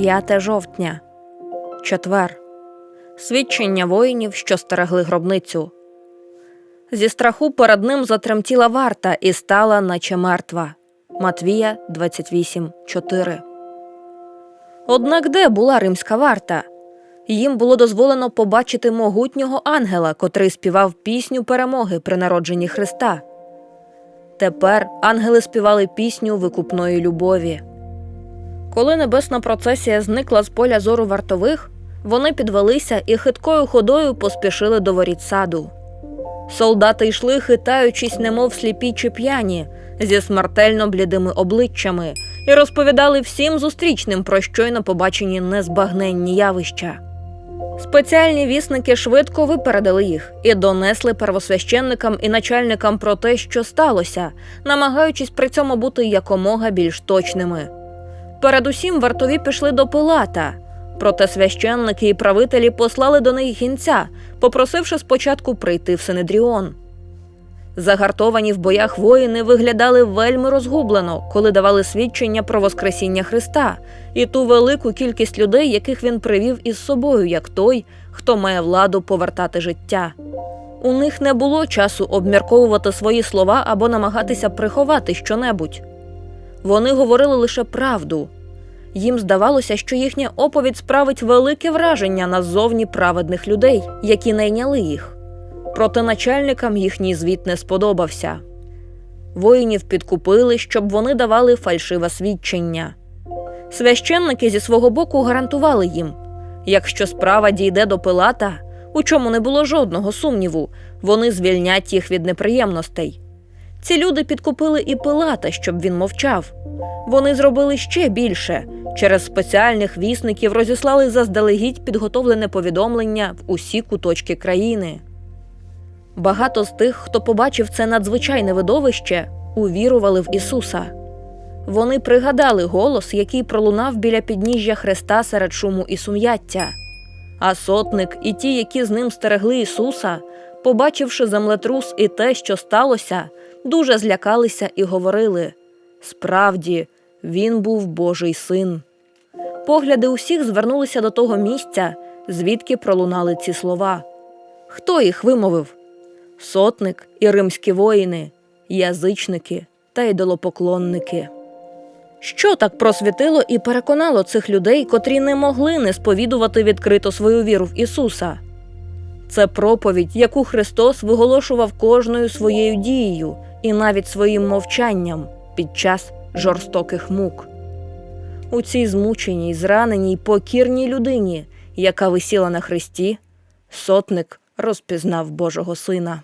5 жовтня, четвер. Свідчення воїнів, що стерегли гробницю. Зі страху перед ним затремтіла варта і стала, наче мертва. Матвія 28.4 Однак де була римська варта? Їм було дозволено побачити могутнього ангела, котрий співав пісню перемоги при народженні Христа. Тепер ангели співали пісню викупної любові. Коли небесна процесія зникла з поля зору вартових, вони підвелися і хиткою ходою поспішили до воріт саду. Солдати йшли, хитаючись, немов сліпі чи п'яні, зі смертельно блідими обличчями, і розповідали всім зустрічним про щойно побачені незбагненні явища. Спеціальні вісники швидко випередили їх і донесли первосвященникам і начальникам про те, що сталося, намагаючись при цьому бути якомога більш точними. Передусім вартові пішли до Пилата, проте священники і правителі послали до них гінця, попросивши спочатку прийти в Синедріон. Загартовані в боях воїни виглядали вельми розгублено, коли давали свідчення про Воскресіння Христа і ту велику кількість людей, яких він привів із собою, як той, хто має владу повертати життя. У них не було часу обмірковувати свої слова або намагатися приховати щонебудь. Вони говорили лише правду. Їм здавалося, що їхня оповідь справить велике враження на зовні праведних людей, які найняли їх. Проте начальникам їхній звіт не сподобався. Воїнів підкупили, щоб вони давали фальшиве свідчення. Священники зі свого боку гарантували їм, якщо справа дійде до Пилата, у чому не було жодного сумніву, вони звільнять їх від неприємностей. Ці люди підкупили і Пилата, щоб він мовчав. Вони зробили ще більше. Через спеціальних вісників розіслали заздалегідь підготовлене повідомлення в усі куточки країни. Багато з тих, хто побачив це надзвичайне видовище, увірували в Ісуса. Вони пригадали голос, який пролунав біля підніжжя Христа серед шуму і сум'яття. А сотник і ті, які з ним стерегли Ісуса, побачивши землетрус і те, що сталося, дуже злякалися і говорили справді, він був Божий син. Погляди усіх звернулися до того місця, звідки пролунали ці слова. Хто їх вимовив? Сотник і римські воїни, язичники та ідолопоклонники. Що так просвітило і переконало цих людей, котрі не могли не сповідувати відкрито свою віру в Ісуса? Це проповідь, яку Христос виголошував кожною своєю дією і навіть своїм мовчанням під час жорстоких мук. У цій змученій, зраненій, покірній людині, яка висіла на хресті, сотник розпізнав Божого Сина.